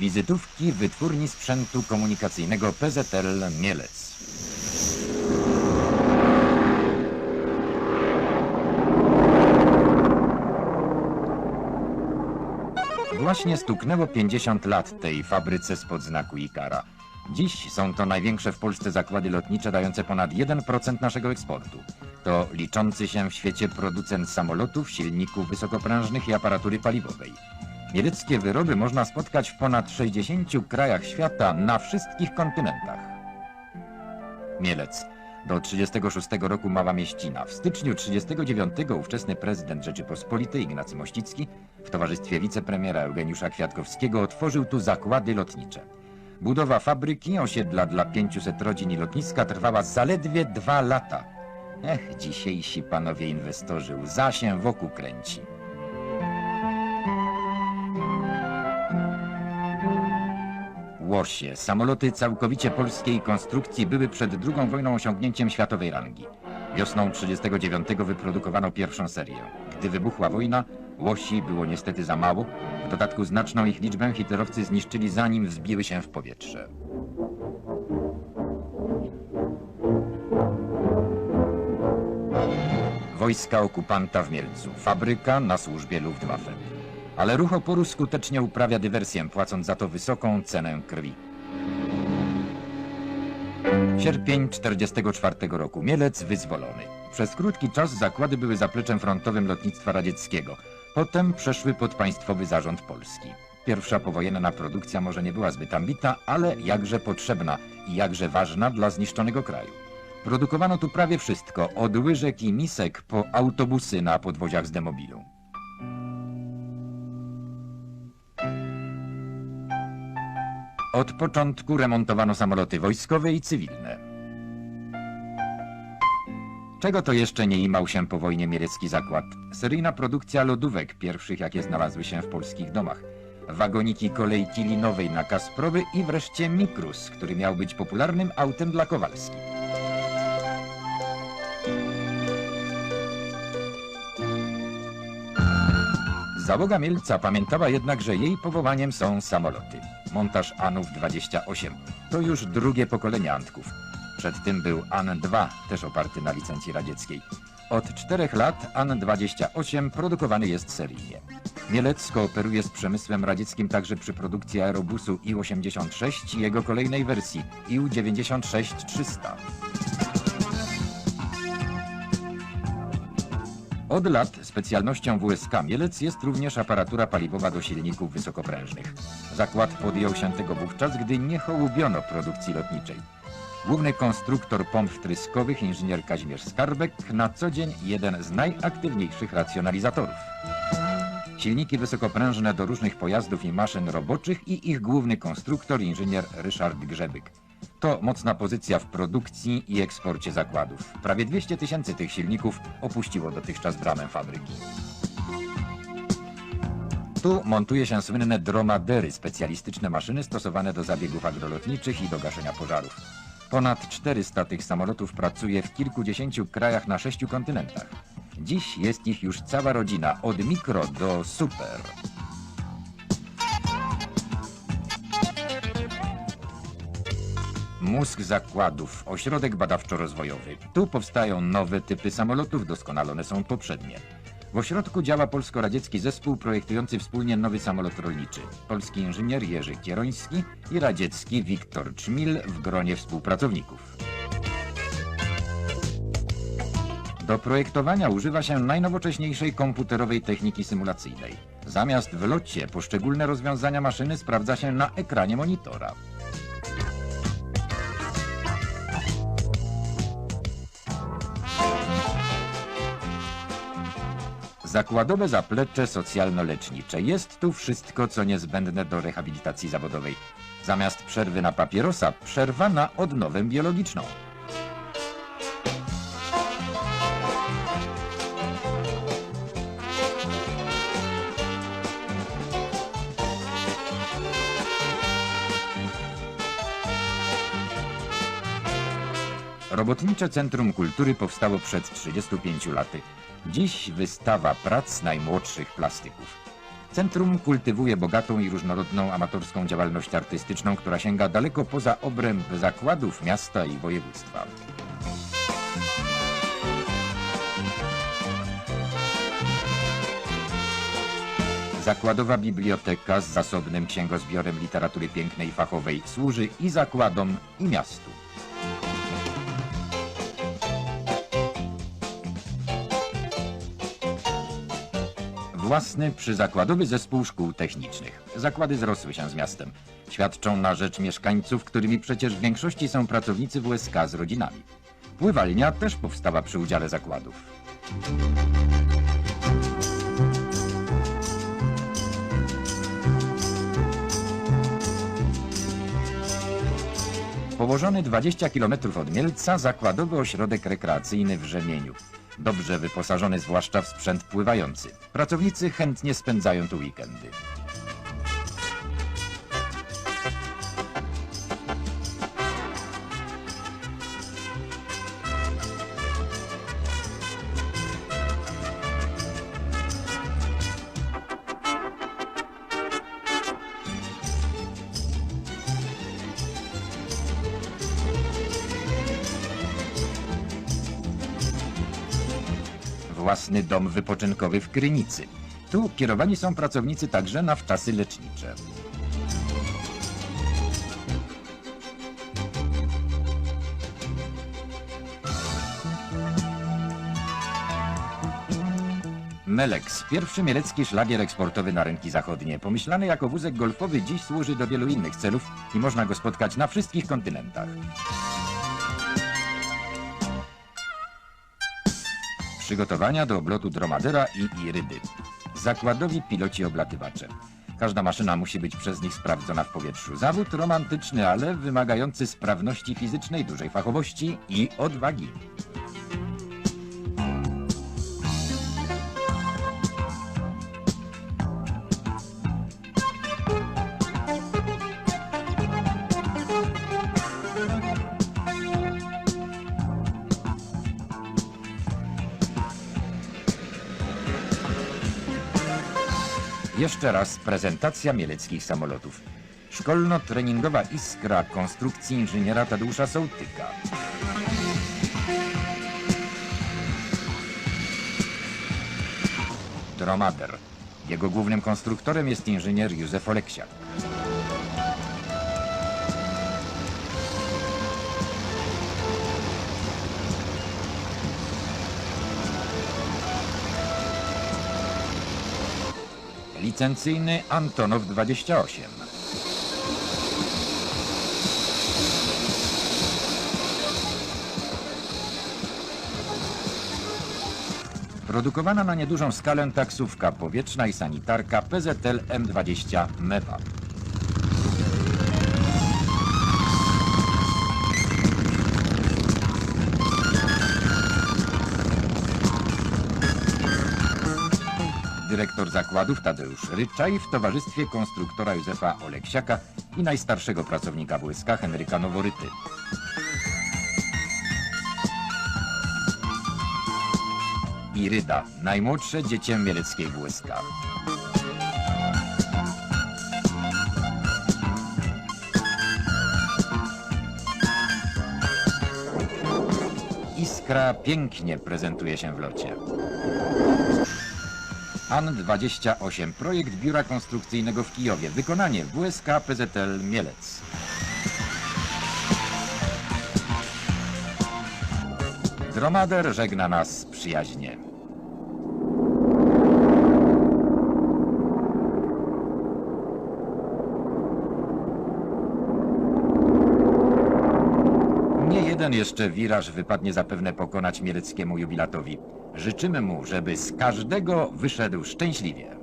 Wizytówki wytwórni sprzętu komunikacyjnego PZL Mielec. Właśnie stuknęło 50 lat tej fabryce spod znaku Ikara. Dziś są to największe w Polsce zakłady lotnicze dające ponad 1% naszego eksportu. To liczący się w świecie producent samolotów, silników wysokoprężnych i aparatury paliwowej. Mieleckie wyroby można spotkać w ponad 60 krajach świata na wszystkich kontynentach. Mielec. Do 36 roku mała mieścina. W styczniu 39 ówczesny prezydent Rzeczypospolitej Ignacy Mościcki w towarzystwie wicepremiera Eugeniusza Kwiatkowskiego otworzył tu zakłady lotnicze. Budowa fabryki, osiedla dla 500 rodzin i lotniska trwała zaledwie dwa lata. Ech, dzisiejsi panowie inwestorzy, łza się wokół kręci. Łosie, samoloty całkowicie polskiej konstrukcji były przed II wojną osiągnięciem światowej rangi. Wiosną 1939 wyprodukowano pierwszą serię. Gdy wybuchła wojna, łosi było niestety za mało. W dodatku znaczną ich liczbę hitlerowcy zniszczyli zanim wzbiły się w powietrze. Wojska okupanta w Mielcu. Fabryka na służbie Luftwaffe. Ale ruch oporu skutecznie uprawia dywersję, płacąc za to wysoką cenę krwi. Sierpień 44 roku. Mielec wyzwolony. Przez krótki czas zakłady były zapleczem frontowym lotnictwa radzieckiego. Potem przeszły pod państwowy zarząd Polski. Pierwsza powojenna produkcja może nie była zbyt ambita, ale jakże potrzebna i jakże ważna dla zniszczonego kraju. Produkowano tu prawie wszystko, od łyżek i misek po autobusy na podwoziach z demobilu. Od początku remontowano samoloty wojskowe i cywilne. Czego to jeszcze nie imał się po wojnie mielecki zakład? Seryjna produkcja lodówek, pierwszych jakie znalazły się w polskich domach. Wagoniki kolejki linowej na Kasprowy i wreszcie Mikrus, który miał być popularnym autem dla Kowalskich. Załoga Mielca pamiętała jednak, że jej powołaniem są samoloty. Montaż Anów 28 to już drugie pokolenie Antków. Przed tym był An-2, też oparty na licencji radzieckiej. Od czterech lat An-28 produkowany jest seryjnie. Mielec kooperuje z przemysłem radzieckim także przy produkcji aerobusu IU-86 i jego kolejnej wersji IU-96-300. Od lat specjalnością WSK Mielec jest również aparatura paliwowa do silników wysokoprężnych. Zakład podjął się tego wówczas, gdy nie hołubiono produkcji lotniczej. Główny konstruktor pomp wtryskowych, inżynier Kazimierz Skarbek, na co dzień jeden z najaktywniejszych racjonalizatorów. Silniki wysokoprężne do różnych pojazdów i maszyn roboczych i ich główny konstruktor, inżynier Ryszard Grzebyk. To mocna pozycja w produkcji i eksporcie zakładów. Prawie 200 tysięcy tych silników opuściło dotychczas bramę fabryki. Tu montuje się słynne dromadery, specjalistyczne maszyny stosowane do zabiegów agrolotniczych i do gaszenia pożarów. Ponad 400 tych samolotów pracuje w kilkudziesięciu krajach na sześciu kontynentach. Dziś jest ich już cała rodzina, od mikro do super. Mózg zakładów, ośrodek badawczo-rozwojowy. Tu powstają nowe typy samolotów, doskonalone są poprzednie. W ośrodku działa polsko-radziecki zespół projektujący wspólnie nowy samolot rolniczy. Polski inżynier Jerzy Kieroński i radziecki Wiktor Czmil w gronie współpracowników. Do projektowania używa się najnowocześniejszej komputerowej techniki symulacyjnej. Zamiast w locie poszczególne rozwiązania maszyny sprawdza się na ekranie monitora. Zakładowe zaplecze socjalno-lecznicze. Jest tu wszystko, co niezbędne do rehabilitacji zawodowej. Zamiast przerwy na papierosa, przerwa na odnowę biologiczną. Robotnicze Centrum Kultury powstało przed 35 laty. Dziś wystawa prac najmłodszych plastyków. Centrum kultywuje bogatą i różnorodną amatorską działalność artystyczną, która sięga daleko poza obręb zakładów miasta i województwa. Zakładowa biblioteka z zasobnym księgozbiorem literatury pięknej i fachowej służy i zakładom, i miastu. Własny przyzakładowy zespół szkół technicznych. Zakłady zrosły się z miastem. Świadczą na rzecz mieszkańców, którymi przecież w większości są pracownicy WSK z rodzinami. Pływalnia też powstała przy udziale zakładów. Położony 20 km od Mielca zakładowy ośrodek rekreacyjny w Rzemieniu. Dobrze wyposażony zwłaszcza w sprzęt pływający. Pracownicy chętnie spędzają tu weekendy. Własny dom wypoczynkowy w Krynicy. Tu kierowani są pracownicy także na wczasy lecznicze. Melex, pierwszy mielecki szlagier eksportowy na rynki zachodnie. Pomyślany jako wózek golfowy, dziś służy do wielu innych celów i można go spotkać na wszystkich kontynentach. Przygotowania do oblotu dromadera i irydy. Zakładowi piloci oblatywacze. Każda maszyna musi być przez nich sprawdzona w powietrzu. Zawód romantyczny, ale wymagający sprawności fizycznej, dużej fachowości i odwagi. Jeszcze raz prezentacja mieleckich samolotów. Szkolno-treningowa iskra konstrukcji inżyniera Tadeusza Sołtyka. Dromader. Jego głównym konstruktorem jest inżynier Józef Oleksiak. Licencyjny Antonow 28. Produkowana na niedużą skalę taksówka powietrzna i sanitarka PZL M20 MEWA. Dyrektor zakładów Tadeusz Ryczaj w towarzystwie konstruktora Józefa Oleksiaka i najstarszego pracownika WSK Henryka Noworyty. Iryda, najmłodsze dziecię mieleckiej WSK. Iskra pięknie prezentuje się w locie. AN-28, projekt biura konstrukcyjnego w Kijowie. Wykonanie WSK PZL Mielec. Dromader żegna nas przyjaźnie. Nie jeden jeszcze wiraż wypadnie zapewne pokonać mieleckiemu jubilatowi. Życzymy mu, żeby z każdego wyszedł szczęśliwie.